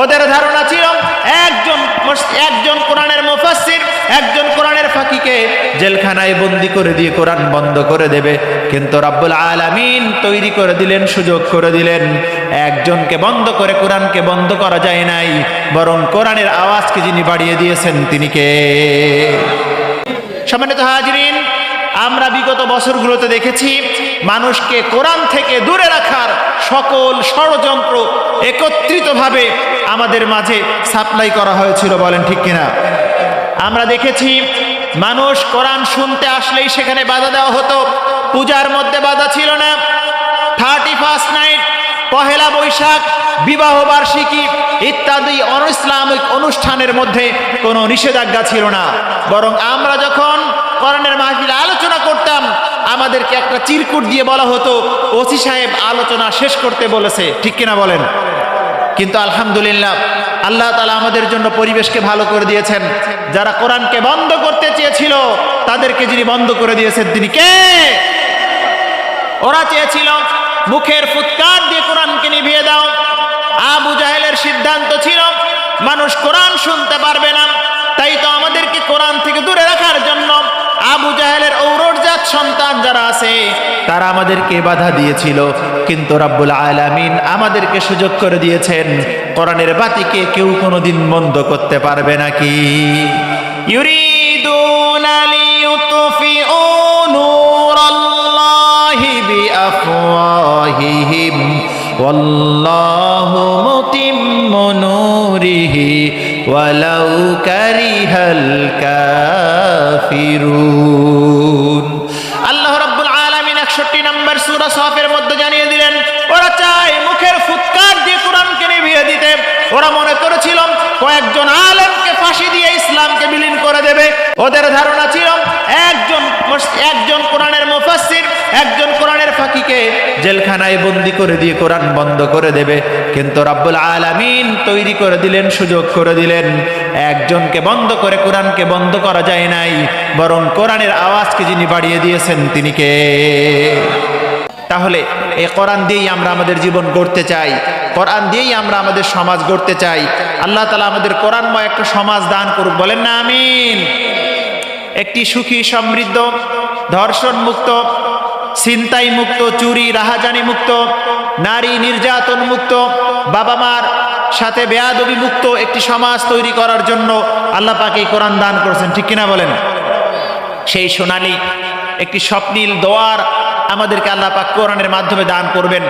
ওদের ধারণা ছিল একজন একজন কোরআনের মুফাসসির, একজন কোরআনের ফাঁকিকে জেলখানায় বন্দি করে দিয়ে কোরআন বন্ধ করে দেবে। কিন্তু রাব্বুল আলামিন তৈরি করে দিলেন, সুযোগ করে দিলেন। একজনকে বন্ধ করে কোরআনকে বন্ধ করা যায় নাই, বরং কোরআনের আওয়াজকে যিনি বাড়িয়ে দিয়েছেন তিনি কে? সম্মানিত হাজরিন বিগত বছরগুলোতে দেখেছি, মানুষকে কোরআন থেকে দূরে রাখার সকল ষড়যন্ত্র একত্রিতভাবে আমাদের মাঝে সাপ্লাই করা হয়েছিল, বলেন ঠিক কিনা? আমরা দেখেছি, মানুষ কোরআন শুনতে আসলেই সেখানে বাধা দেওয়া হতো। পূজার মধ্যে বাধা ছিল না। Thirty first night, Pohela Boishakh, বিবাহ বার্ষিকী ইত্যাদি অনইসলামিক অনুষ্ঠানের মধ্যে কোনো নিষেধাজ্ঞা ছিল না। বরং আমরা যখন করণের মাহফিল করতাম আমাদেরকে একটা চিরকুট দিয়ে বলা হতো, ওসি সাহেব আলোচনা শেষ করতে বলেছে। ঠিক কিনা বলেন? কিন্তু আলহামদুলিল্লাহ, আল্লাহ তালা আমাদের জন্য পরিবেশকে ভালো করে দিয়েছেন। যারা কোরআনকে বন্ধ করতে চেয়েছিল, তাদেরকে যিনি বন্ধ করে দিয়েছেন, তিনি কে? ওরা চেয়েছিল, মুখের ফুৎকার দিয়ে কোরআনকে নিভিয়ে দাও। আবু জাহেলের সিদ্ধান্ত ছিল, মানুষ কোরআন শুনতে পারবে না তাই তো আমাদেরকে কোরআন থেকে দূরে রাখার জন্য আবু জাহেলের ঔরজাত সন্তান যারা আছে, তারা আমাদেরকে বাধা দিয়েছিল। কিন্তু রাব্বুল আলামিন আমাদেরকে সুযোগ করে দিয়েছেন। কোরআনের বাতিকে কেউ কোনোদিন বন্ধ করতে পারবে নাকি ইউরিদুনা লিইউতফিউ নূরাল্লাহি আল্লাহ রাব্বুল আলামিন 61 নম্বর সূরা সফের মধ্যে জানিয়ে দিলেন ওরা চায় মুখের ফুৎকার দিয়ে কোরআনকে নিভিয়ে দিতে ওরা মনে করেছিল কয়েকজন আলেমকে ফাঁসি দিয়ে ইসলামকে বিলীন করে দেবে। ওদের ধারণা ছিল একজন একজন কোরআনের মুফাসসির, একজন কোরআনের ফাঁকিকে জেলখানায় বন্দি করে দিয়ে কোরআন বন্ধ করে দেবে। কিন্তু রাব্বুল আলামিন তৈরি করে দিলেন, সুযোগ করে দিলেন। একজনকে বন্ধ করে কোরআনকে বন্ধ করা যায় নাই, বরং কোরআনের আওয়াজকে যিনি বাড়িয়ে দিয়েছেন, তিনি কে? তাহলে এই কোরআন দিয়েই আমরা আমাদের জীবন গড়তে চাই। কোরআন দিয়েই আমরা আমাদের সমাজ গড়তে চাই। আল্লাহ তালা আমাদের কোরআনময় একটা সমাজ দান করুক। বলেন না, আমিন। একটি সুখী, সমৃদ্ধ ধর্ষণ মুক্ত ছিনতাই মুক্ত চুরি রাহাজানি মুক্ত নারী নির্যাতন মুক্ত বাবা মার সাথে বেয়াদবি মুক্ত একটি সমাজ তৈরি করার জন্য আল্লাহ পাকে কোরআন দান করেছেন। ঠিক কিনা বলেন? সেই সোনালি একটি স্বপ্নীল দোয়ার আমাদেরকে আল্লাহ পাক কোরআনের মাধ্যমে দান করবেন।